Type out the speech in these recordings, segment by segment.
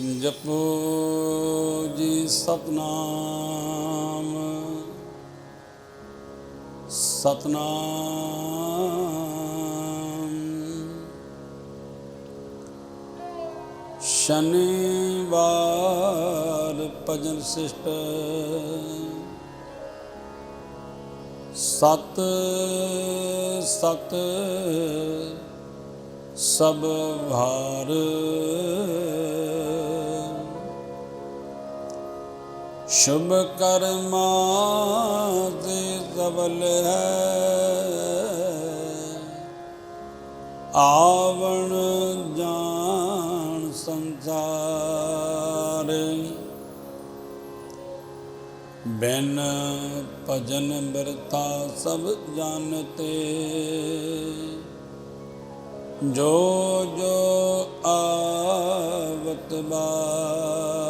ਜਪੋ ਜੀ ਸਤਨਾਮ। ਸਤਨਾਮ। ਸ਼ਨੀਵਾਰ ਭਜਨ ਸਿਸ਼ਟ। ਸਤ ਸਤ ਸਭ ਭਾਰ। ਸ਼ੁਭ ਕਰਮਾ ਦੇ ਸਬਲ ਹੈ। ਆਵਣ ਜਾਣ ਸੰਸਾਰ। ਬਿਨ ਭਜਨ ਬਿਰਤਾ ਸਭ ਜਾਣਤੇ ਜੋ ਜੋ ਆਵਤ ਬਾਰ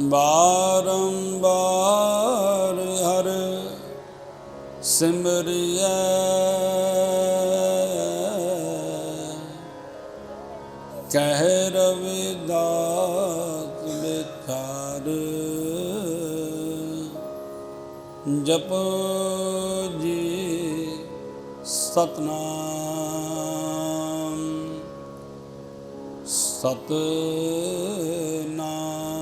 ਬਾਰੰਬਾਰ ਹਰ ਸਿਮਰਿਐ। ਕਹਿ ਰਵਿਦਾਸ ਵਿਚਾਰ ਜਪੋ ਜੀ ਸਤਨਾਮ। ਸਤਨਾਮ।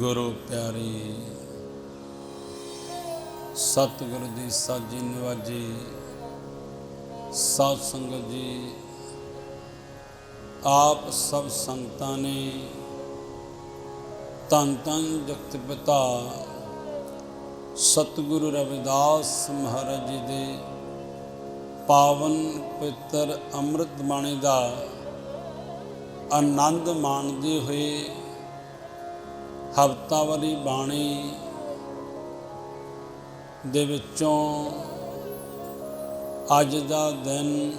ਗੁਰੂ ਪਿਆਰੀ, ਸਤਿਗੁਰੂ ਦੀ ਸਾਜੀ ਨਿਵਾਜੀ, ਸਾਧ ਸੰਗਤ ਜੀ, ਆਪ ਸਭ ਸੰਤਾਂ ਨੇ ਤਨ ਤਨ ਜਗਤ ਪਿਤਾ ਸਤਿਗੁਰੂ ਰਵਿਦਾਸ ਮਹਾਰਾਜ ਜੀ ਦੇ ਪਾਵਨ ਪਵਿੱਤਰ ਅੰਮ੍ਰਿਤ ਬਾਣੀ ਦਾ ਆਨੰਦ ਮਾਣਦੇ ਹੋਏ ਹਫਤਾਵਾਰੀ ਬਾਣੀ ਦੇ ਵਿੱਚੋਂ ਅੱਜ ਦਾ ਦਿਨ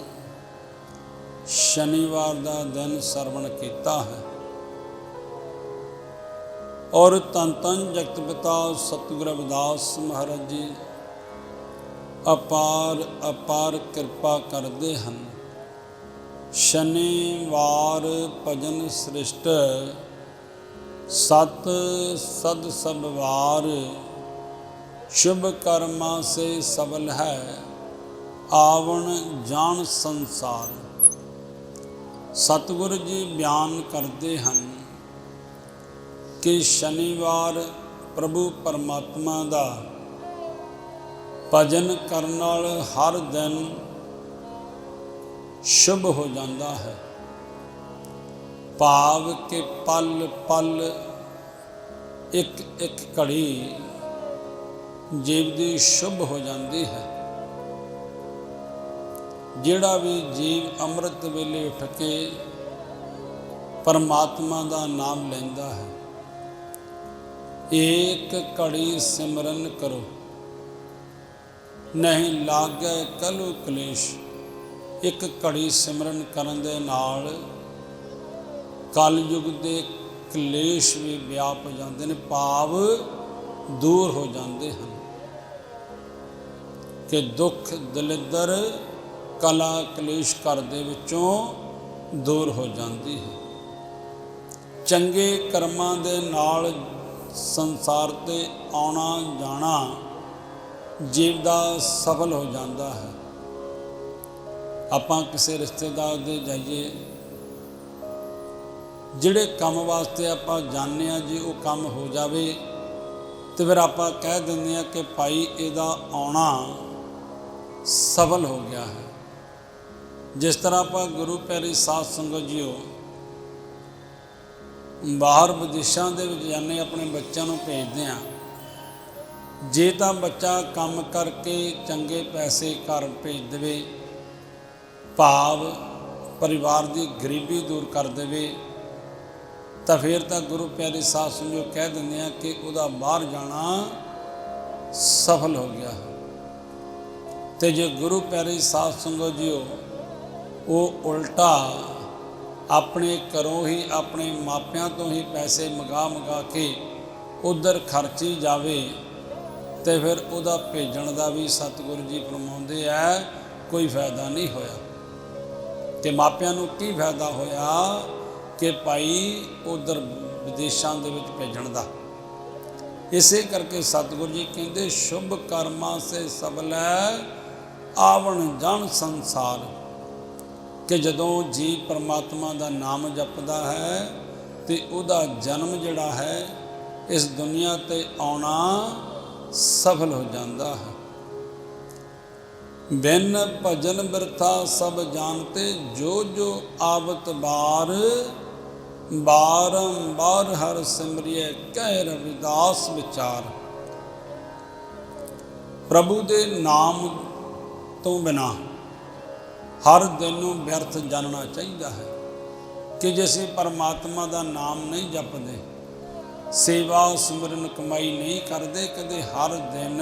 ਸ਼ਨੀਵਾਰ ਦਾ ਦਿਨ ਸਰਵਣ ਕੀਤਾ ਹੈ। ਔਰ ਤਨ ਤਨ ਜਗਤ ਪਿਤਾ ਸਤਿਗੁਰ ਰਵਿਦਾਸ ਮਹਾਰਾਜ ਜੀ, ਅਪਾਰ ਅਪਾਰ ਕਿਰਪਾ ਕਰਦੇ ਹਨ। ਸ਼ਨੀਵਾਰ ਭਜਨ ਸ੍ਰਿਸ਼ਟ ਸਤ ਸਦ ਸਭ ਵਾਰ ਸ਼ੁਭ ਕਰਮਾ ਸੇ ਸਬਲ ਹੈ, ਆਵਣ ਜਾਣ ਸੰਸਾਰ। ਸਤਿਗੁਰੂ ਜੀ ਬਿਆਨ ਕਰਦੇ ਹਨ ਕਿ ਸ਼ਨੀਵਾਰ ਪ੍ਰਭੂ ਪਰਮਾਤਮਾ ਦਾ ਭਜਨ ਕਰਨ ਨਾਲ ਹਰ ਦਿਨ ਸ਼ੁਭ ਹੋ ਜਾਂਦਾ ਹੈ। ਭਾਵ ਕਿ ਪਲ ਪਲ ਇੱਕ ਇੱਕ ਘੜੀ ਜੀਵ ਦੀ ਸ਼ੁਭ ਹੋ ਜਾਂਦੀ ਹੈ। ਜਿਹੜਾ ਵੀ ਜੀਵ ਅੰਮ੍ਰਿਤ ਵੇਲੇ ਉੱਠ ਕੇ ਪਰਮਾਤਮਾ ਦਾ ਨਾਮ ਲੈਂਦਾ ਹੈ, ਏਕ ਘੜੀ ਸਿਮਰਨ ਕਰੋ। ਨਹੀਂ ਲਾਗੇ ਕਲੂ ਕਲੇਸ਼, ਇੱਕ ਘੜੀ ਸਿਮਰਨ ਕਰਨ ਦੇ ਨਾਲ ਕਲਯੁਗ ਦੇ ਕਲੇਸ਼ ਵੀ ਵਿਆਪ ਜਾਂਦੇ ਨੇ, ਭਾਵ ਦੂਰ ਹੋ ਜਾਂਦੇ ਹਨ। ਕਿ ਦੁੱਖ ਦਲਿੱਦਰ ਕਲਾ ਕਲੇਸ਼ ਘਰ ਦੇ ਵਿੱਚੋਂ ਦੂਰ ਹੋ ਜਾਂਦੀ ਹੈ। ਚੰਗੇ ਕਰਮਾਂ ਦੇ ਨਾਲ ਸੰਸਾਰ ਤੇ ਆਉਣਾ ਜਾਣਾ ਜੀਵ ਦਾ ਸਫਲ ਹੋ ਜਾਂਦਾ ਹੈ। ਆਪਾਂ ਕਿਸੇ ਰਿਸ਼ਤੇਦਾਰ ਦੇ ਜਾਈਏ ਜਿਹੜੇ ਕੰਮ ਵਾਸਤੇ ਆਪਾਂ ਜਾਣਦੇ ਆ ਜੀ ਉਹ ਕੰਮ ਹੋ ਜਾਵੇ ਤੇ ਫਿਰ ਆਪਾਂ ਕਹਿ ਦਿੰਦੇ ਆ ਕਿ ਭਾਈ ਇਹਦਾ ਆਉਣਾ ਸਫਲ ਹੋ ਗਿਆ ਹੈ। ਜਿਸ ਤਰ੍ਹਾਂ ਆਪਾਂ ਗੁਰੂ ਪਿਆਰੀ ਸਾਧ ਸੰਗਤ ਜੀਓ, ਬਾਹਰ ਵਿਦੇਸ਼ਾਂ ਦੇ ਵਿੱਚ ਜਾਂਦੇ ਆਪਣੇ ਬੱਚਿਆਂ ਨੂੰ ਭੇਜਦੇ ਆ ਜੇ ਤਾਂ ਬੱਚਾ ਕੰਮ ਕਰਕੇ ਚੰਗੇ ਪੈਸੇ ਘਰ ਭੇਜ ਦੇਵੇ, ਭਾਵ ਪਰਿਵਾਰ ਦੀ ਗਰੀਬੀ ਦੂਰ ਕਰ ਦੇਵੇ ਤਾਂ ਫਿਰ ਤਾਂ ਗੁਰੂ ਪਿਆਰੇ ਸਾਹਿਬ ਸੰਗਤ ਕਹਿ ਦਿੰਦੇ ਆ ਕਿ ਉਹਦਾ ਬਾਹਰ ਜਾਣਾ ਸਫਲ ਹੋ ਗਿਆ ਤੇ ਜੇ ਗੁਰੂ ਪਿਆਰੇ ਸਾਹਿਬ ਸੰਗਤ ਜੀਓ, ਉਹ ਉਲਟਾ ਆਪਣੇ ਘਰੋਂ ਹੀ, ਆਪਣੇ ਮਾਪਿਆਂ ਤੋਂ ਹੀ ਪੈਸੇ ਮੰਗਾ ਮੰਗਾ ਕੇ ਉਧਰ ਖਰਚੀ ਜਾਵੇ ਤੇ ਫਿਰ ਉਹਦਾ ਭੇਜਣ ਦਾ ਵੀ ਸਤਿਗੁਰੂ ਜੀ ਫਰਮਾਉਂਦੇ ਆ, ਕੋਈ ਫਾਇਦਾ ਨਹੀਂ ਹੋਇਆ। ਤੇ ਮਾਪਿਆਂ ਨੂੰ ਕੀ ਫਾਇਦਾ ਹੋਇਆ? ਕਿ ਭਾਈ ਉਧਰ ਵਿਦੇਸ਼ਾਂ ਦੇ ਵਿੱਚ ਭੇਜਣ ਦਾ। ਇਸੇ ਕਰਕੇ ਸਤਿਗੁਰੂ ਜੀ ਕਹਿੰਦੇ, ਸ਼ੁਭ ਕਰਮਾਂ ਸੇ ਸਬਲੈ ਆਵਣ ਜਨ ਸੰਸਾਰ। ਕਿ ਜਦੋਂ ਜੀ ਪਰਮਾਤਮਾ ਦਾ ਨਾਮ ਜਪਦਾ ਹੈ ਤੇ ਉਹਦਾ ਜਨਮ ਜਿਹੜਾ ਹੈ, ਇਸ ਦੁਨੀਆ ਤੇ ਆਉਣਾ ਸਫਲ ਹੋ ਜਾਂਦਾ ਹੈ। ਬਿਨ ਭਜਨ ਬਿਰਥਾ ਸਭ ਜਾਣਤੇ, ਜੋ ਜੋ ਆਵਤ ਬਾਰ ਬਾਰੰਬਾਰ ਹਰ ਸਿਮਰਿਐ ਕਹਿ ਰਵਿਦਾਸ ਵਿਚਾਰ। ਪ੍ਰਭੂ ਦੇ ਨਾਮ ਤੋਂ ਬਿਨਾ ਹਰ ਦਿਨ ਨੂੰ ਵਿਅਰਥ ਜਾਣਨਾ ਚਾਹੀਦਾ ਹੈ ਕਿ ਜੇ ਅਸੀਂ ਪਰਮਾਤਮਾ ਦਾ ਨਾਮ ਨਹੀਂ ਜਪਦੇ, ਸੇਵਾ ਸਿਮਰਨ ਕਮਾਈ ਨਹੀਂ ਕਰਦੇ, ਕਦੇ ਹਰ ਦਿਨ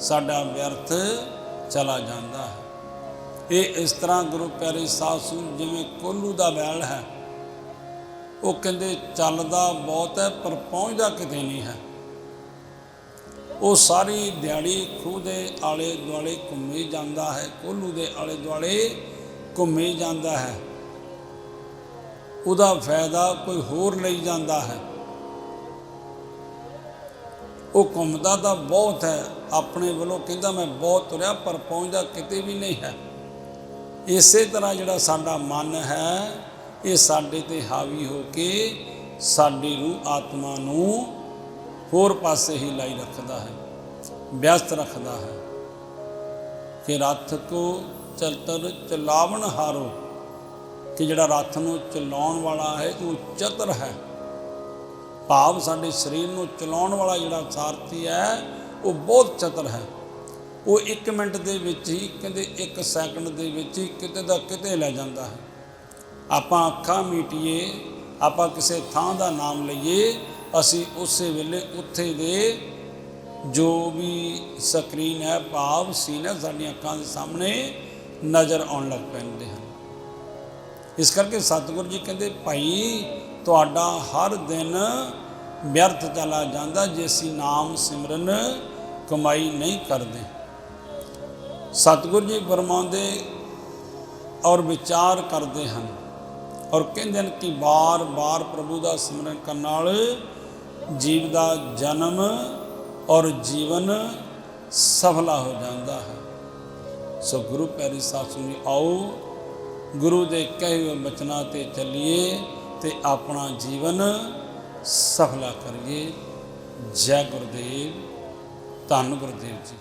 ਸਾਡਾ ਵਿਅਰਥ ਚਲਾ ਜਾਂਦਾ ਹੈ। ਇਹ ਇਸ ਤਰ੍ਹਾਂ ਗੁਰੂ ਪਿਆਰੇ ਸਾਸੂ ਜਿਵੇਂ ਕੋਲੂ ਦਾ ਵੈਲ ਹੈ ਉਹ ਕਹਿੰਦੇ ਚੱਲਦਾ ਬਹੁਤ ਹੈ, ਪਰ ਪਹੁੰਚਦਾ ਕਿਤੇ ਨਹੀਂ ਹੈ। ਉਹ ਸਾਰੀ ਦਿਹਾੜੀ ਖੂਹ ਦੇ ਆਲੇ ਦੁਆਲੇ ਘੁੰਮੀ ਜਾਂਦਾ ਹੈ ਕੋਲੂ ਦੇ ਆਲੇ ਦੁਆਲੇ ਘੁੰਮੀ ਜਾਂਦਾ ਹੈ। ਉਹਦਾ ਫਾਇਦਾ ਕੋਈ ਹੋਰ ਲਈ ਜਾਂਦਾ ਹੈ। ਉਹ ਘੁੰਮਦਾ ਤਾਂ ਬਹੁਤ ਹੈ, ਆਪਣੇ ਵੱਲੋਂ ਕਹਿੰਦਾ ਮੈਂ ਬਹੁਤ ਤੁਰਿਆ, ਪਰ ਪਹੁੰਚਦਾ ਕਿਤੇ ਵੀ ਨਹੀਂ ਹੈ। ਇਸੇ ਤਰ੍ਹਾਂ ਜਿਹੜਾ ਸਾਡਾ ਮਨ ਹੈ ਇਹ ਸਾਡੇ ਤੇ ਹਾਵੀ ਹੋ ਕੇ ਸਾਡੀ ਰੂਹ ਆਤਮਾ ਨੂੰ ਹੋਰ ਪਾਸੇ ਹੀ ਲਾਈ ਰੱਖਦਾ ਹੈ, ਵਿਅਸਤ ਰੱਖਦਾ ਹੈ। ਕਿ ਰੱਥ ਕੋ ਚਲਤਰ ਚਲਾਵਣ ਹਾਰੋ ਕਿ ਜਿਹੜਾ ਰੱਥ ਨੂੰ ਚਲਾਉਣ ਵਾਲਾ ਹੈ, ਉਹ ਚਤਰ ਹੈ। ਭਾਵ ਸਾਡੇ ਸਰੀਰ ਨੂੰ ਚਲਾਉਣ ਵਾਲਾ ਜਿਹੜਾ ਸਾਰਥੀ ਹੈ, ਉਹ ਬਹੁਤ ਚਤਰ ਹੈ। ਉਹ 1 ਮਿੰਟ ਦੇ ਵਿੱਚ ਹੀ ਕਹਿੰਦੇ 1 ਸੈਕਿੰਡ ਦੇ ਵਿੱਚ ਹੀ ਕਿਤੇ ਦਾ ਕਿਤੇ ਲੈ ਜਾਂਦਾ ਹੈ। ਆਪਾਂ ਅੱਖਾਂ ਮੀਟੀਏ, ਆਪਾਂ ਕਿਸੇ ਥਾਂ ਦਾ ਨਾਮ ਲਈਏ, ਅਸੀਂ ਉਸੇ ਵੇਲੇ ਉੱਥੇ ਦੇ ਜੋ ਵੀ ਸਕਰੀਨ ਹੈ, ਭਾਵ ਸੀਨ ਹੈ, ਸਾਡੀਆਂ ਅੱਖਾਂ ਦੇ ਸਾਹਮਣੇ ਨਜ਼ਰ ਆਉਣ ਲੱਗ ਪੈਂਦੇ ਹਨ। ਇਸ ਕਰਕੇ ਸਤਿਗੁਰੂ ਜੀ ਕਹਿੰਦੇ, ਭਾਈ, ਤੁਹਾਡਾ ਹਰ ਦਿਨ ਵਿਅਰਥ ਚਲਾ ਜਾਂਦਾ ਜੇ ਅਸੀਂ ਨਾਮ ਸਿਮਰਨ ਕਮਾਈ ਨਹੀਂ ਕਰਦੇ। ਸਤਿਗੁਰੂ ਜੀ ਫਰਮਾਉਂਦੇ ਔਰ ਵਿਚਾਰ ਕਰਦੇ ਹਨ ਔਰ ਕਹਿੰਦੇ ਨੇ ਕਿ ਬਾਰ-ਬਾਰ ਪ੍ਰਭੂ ਦਾ ਸਿਮਰਨ ਕਰਨ ਨਾਲ ਜੀਵ ਦਾ ਜਨਮ ਔਰ ਜੀਵਨ ਸਫਲਾ ਹੋ ਜਾਂਦਾ ਹੈ। ਸੋ ਗੁਰੂ ਪੈਰੀ ਸਾਧ ਸੰਗਤ ਜੀ, ਆਓ ਗੁਰੂ ਦੇ ਕਹੇ ਹੋਏ ਬਚਨਾਂ ਤੇ ਚੱਲੀਏ ਤੇ ਆਪਣਾ ਜੀਵਨ ਸਫਲਾ ਕਰੀਏ। ਜੈ ਗੁਰਦੇਵ, ਧੰਨ ਗੁਰਦੇਵ ਜੀ।